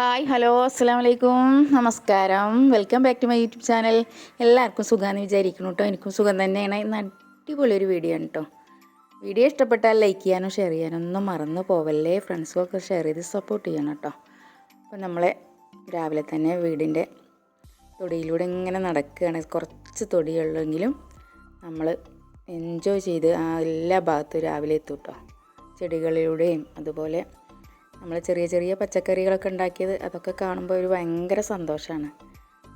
Hi hello അസ്സാം വലൈക്കും നമസ്കാരം. Welcome back to my YouTube channel. എല്ലാവർക്കും സുഖമാണെന്ന് വിചാരിക്കുന്നു കേട്ടോ എനിക്കും സുഖം തന്നെയാണ്. ഇന്ന് അടിപൊളി ഒരു വീഡിയോ ആണ് കേട്ടോ വീഡിയോ ഇഷ്ടപ്പെട്ടാൽ ലൈക്ക് ചെയ്യാനോ ഷെയർ ചെയ്യാനോ ഒന്നും മറന്നു പോവല്ലേ? ഫ്രണ്ട്സുമൊക്കെ ഷെയർ ചെയ്ത് സപ്പോർട്ട് ചെയ്യണം കേട്ടോ അപ്പോൾ നമ്മൾ രാവിലെ തന്നെ വീടിന്റെ തൊടിയിലൂടെ ഇങ്ങനെ നടക്കുകയാണ്. കുറച്ച് തൊടിയുള്ളെങ്കിലും നമ്മൾ എൻജോയ് ചെയ്ത് ആ എല്ലാ ഭാഗത്തും രാവിലെ എത്തും കേട്ടോ ചെടികളിലൂടെയും അതുപോലെ നമ്മൾ ചെറിയ ചെറിയ പച്ചക്കറികളൊക്കെ ഉണ്ടാക്കിയത് അതൊക്കെ കാണുമ്പോൾ ഒരു ഭയങ്കര സന്തോഷമാണ്.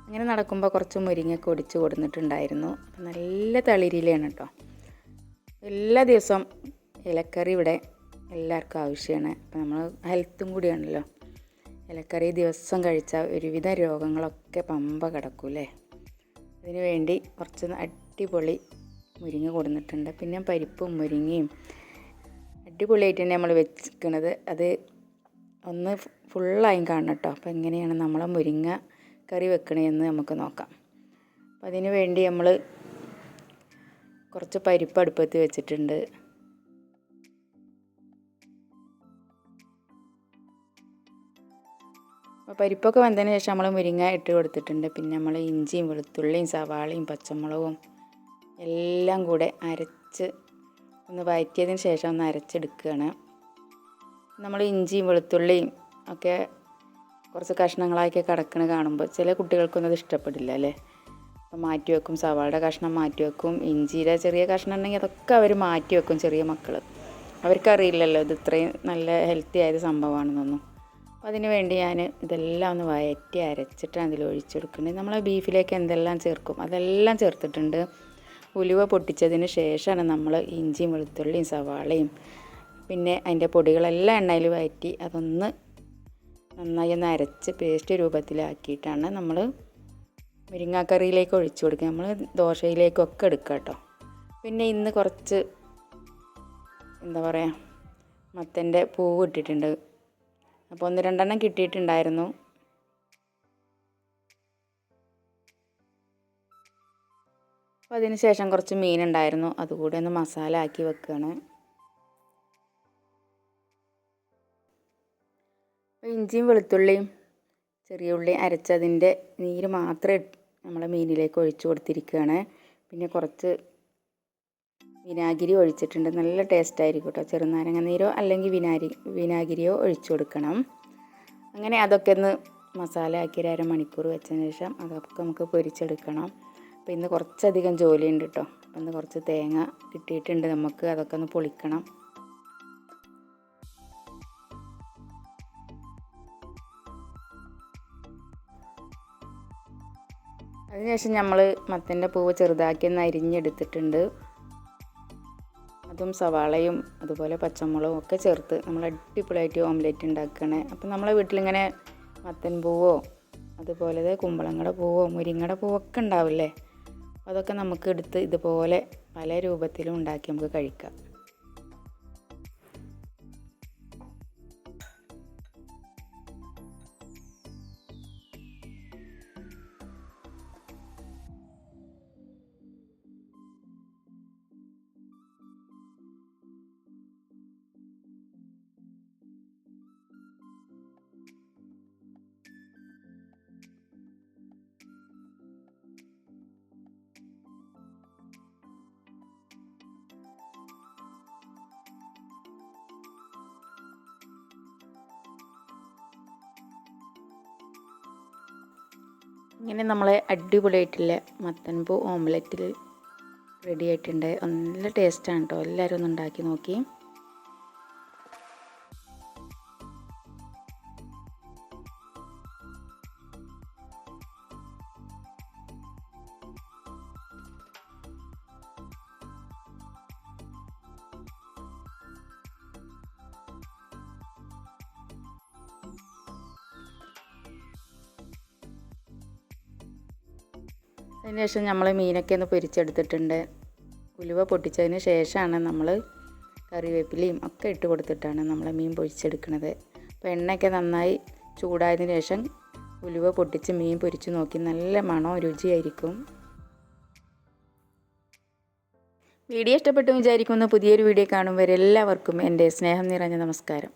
അങ്ങനെ നടക്കുമ്പോൾ കുറച്ച് മുരിങ്ങയൊക്കെ ഒടിച്ച് കൊടുത്തിട്ടുണ്ടായിരുന്നു നല്ല തളിരിലയാണ് കേട്ടോ. എല്ലാ ദിവസവും ഇലക്കറി ഇവിടെ എല്ലാവർക്കും ആവശ്യമാണ്. അപ്പോൾ നമ്മൾ ഹെൽത്തും കൂടിയാണല്ലോ. ഇലക്കറി ദിവസം കഴിച്ചാൽ ഒരുവിധ രോഗങ്ങളൊക്കെ പമ്പ കിടക്കും അല്ലേ? അതിന് വേണ്ടി കുറച്ച് അടിപൊളി മുരിങ്ങ കൊടുത്തിട്ടുണ്ട് പിന്നെ പരിപ്പും മുരിങ്ങയും അടിപൊളിയായിട്ട് തന്നെ നമ്മൾ വെച്ചിരിക്കുന്നത്. അത് ഒന്ന് ഫുള്ളായും കാണണം കേട്ടോ അപ്പോൾ എങ്ങനെയാണ് നമ്മളെ മുരിങ്ങ കറി വെക്കണതെന്ന് നമുക്ക് നോക്കാം. അപ്പോൾ അതിന് വേണ്ടി നമ്മൾ കുറച്ച് പരിപ്പ് അടുപ്പത്ത് വെച്ചിട്ടുണ്ട്. അപ്പോൾ പരിപ്പൊക്കെ വന്നതിന് ശേഷം നമ്മൾ മുരിങ്ങ ഇട്ട് കൊടുത്തിട്ടുണ്ട്. പിന്നെ നമ്മൾ ഇഞ്ചിയും വെളുത്തുള്ളിയും സവാളയും പച്ചമുളകും എല്ലാം കൂടെ അരച്ച് ഒന്ന് വഴറ്റിയതിന് ശേഷം ഒന്ന് അരച്ചെടുക്കുകയാണ് നമ്മൾ ഇഞ്ചിയും വെളുത്തുള്ളിയും ഒക്കെ കുറച്ച് കഷ്ണങ്ങളാക്കി കിടക്കണ കാണുമ്പോൾ ചില കുട്ടികൾക്കൊന്നും അത് ഇഷ്ടപ്പെടില്ല അല്ലേ? അപ്പം മാറ്റി വെക്കും സവാളയുടെ കഷ്ണം മാറ്റി വെക്കും ഇഞ്ചിയുടെ ചെറിയ കഷ്ണം ഉണ്ടെങ്കിൽ അതൊക്കെ അവർ മാറ്റി വെക്കും ചെറിയ മക്കൾ അവർക്കറിയില്ലല്ലോ ഇത് ഇത്രയും നല്ല ഹെൽത്തി ആയത് സംഭവമാണെന്നൊന്നും. അപ്പോൾ അതിന് വേണ്ടി ഞാൻ ഇതെല്ലാം ഒന്ന് വയറ്റി അരച്ചിട്ടാണ് അതിൽ ഒഴിച്ചു കൊടുക്കുന്നത് നമ്മൾ ബീഫിലേക്ക് എന്തെല്ലാം ചേർക്കും? അതെല്ലാം ചേർത്തിട്ടുണ്ട്. ഉലുവ പൊട്ടിച്ചതിന് ശേഷമാണ് നമ്മൾ ഇഞ്ചിയും വെളുത്തുള്ളിയും സവാളയും പിന്നെ അതിന്റെ പൊടികളെല്ലാം എണ്ണയിൽ വഴറ്റി അതൊന്ന് നന്നായി ഒന്ന് അരച്ച് പേസ്റ്റ് രൂപത്തിലാക്കിയിട്ടാണ് നമ്മൾ മുരിങ്ങാക്കറിയിലേക്ക് ഒഴിച്ചു കൊടുക്കുക. നമ്മൾ ദോശയിലേക്കൊക്കെ എടുക്കുക കേട്ടോ. പിന്നെ ഇന്ന് കുറച്ച് എന്താ പറയുക മത്തന്റെ പൂവ് ഇട്ടിട്ടുണ്ട്. അപ്പോൾ ഒന്ന് രണ്ടെണ്ണം കിട്ടിയിട്ടുണ്ടായിരുന്നു. അപ്പോൾ അതിന് ശേഷം കുറച്ച് മീനുണ്ടായിരുന്നു. അതുകൂടി ഒന്ന് മസാല ആക്കി വെക്കുകയാണ്. ഇഞ്ചിയും വെളുത്തുള്ളിയും ചെറിയ ഉള്ളി അരച്ചതിന്റെ നീര് മാത്രം നമ്മളെ മീനിലേക്ക് ഒഴിച്ചു കൊടുത്തിരിക്കുകയാണ്. പിന്നെ കുറച്ച് വിനാഗിരി ഒഴിച്ചിട്ടുണ്ട്. നല്ല ടേസ്റ്റ് ആയിരിക്കും കേട്ടോ ചെറുനാരങ്ങ നീരോ അല്ലെങ്കിൽ വിനാരി വിനാഗിരിയോ ഒഴിച്ചു കൊടുക്കണം. അങ്ങനെ അതൊക്കെ ഒന്ന് മസാല ആക്കി ഒരു അരമണിക്കൂർ വെച്ചതിന് ശേഷം അതൊക്കെ നമുക്ക് പൊരിച്ചെടുക്കണം. അപ്പോൾ ഇന്ന് കുറച്ചധികം ജോലിയുണ്ട് കേട്ടോ അപ്പം ഇന്ന് കുറച്ച് തേങ്ങ കിട്ടിയിട്ടുണ്ട് നമുക്ക്. അതൊക്കെ ഒന്ന് പൊളിക്കണം. അതിനുശേഷം നമ്മൾ മത്തന്റെ പൂവ് ചെറുതാക്കി ഒന്ന് അരിഞ്ഞെടുത്തിട്ടുണ്ട്. അതും സവാളയും അതുപോലെ പച്ചമുളകും ഒക്കെ ചേർത്ത് നമ്മൾ അടിപൊളിയായിട്ട് ഓംലെറ്റ് ഉണ്ടാക്കണേ. അപ്പം നമ്മളെ വീട്ടിലിങ്ങനെ മത്തൻ പൂവോ അതുപോലെ കുമ്പളങ്ങയുടെ പൂവോ മുരിങ്ങയുടെ ഒക്കെ ഉണ്ടാവില്ലേ? അതൊക്കെ നമുക്ക് എടുത്ത് ഇതുപോലെ പല രൂപത്തിലും ഉണ്ടാക്കി നമുക്ക് കഴിക്കാം. ഇങ്ങനെ നമ്മൾ അടിപൊളിയായിട്ടുള്ള മത്തൻപൂ ഓംലെറ്റിൽ റെഡി ആയിട്ടുണ്ട്. നല്ല ടേസ്റ്റാണ് കേട്ടോ എല്ലാവരും ഒന്ന് ഉണ്ടാക്കി നോക്കി. അതിന് ശേഷം നമ്മൾ മീനൊക്കെ ഒന്ന് പൊരിച്ചെടുത്തിട്ടുണ്ട്. ഉലുവ പൊട്ടിച്ചതിന് ശേഷമാണ് നമ്മൾ കറിവേപ്പിലയും ഒക്കെ ഇട്ട് കൊടുത്തിട്ടാണ് നമ്മൾ മീൻ പൊരിച്ചെടുക്കുന്നത് അപ്പോൾ എണ്ണയൊക്കെ നന്നായി ചൂടായതിന് ശേഷം ഉലുവ പൊട്ടിച്ച് മീൻ പൊരിച്ച് നോക്കി നല്ല മണവും രുചിയായിരിക്കും. വീഡിയോ ഇഷ്ടപ്പെട്ടു വിചാരിക്കുന്ന. പുതിയൊരു വീഡിയോ കാണുമ്പോൾ എല്ലാവർക്കും എന്റെ സ്നേഹം നിറഞ്ഞ നമസ്കാരം.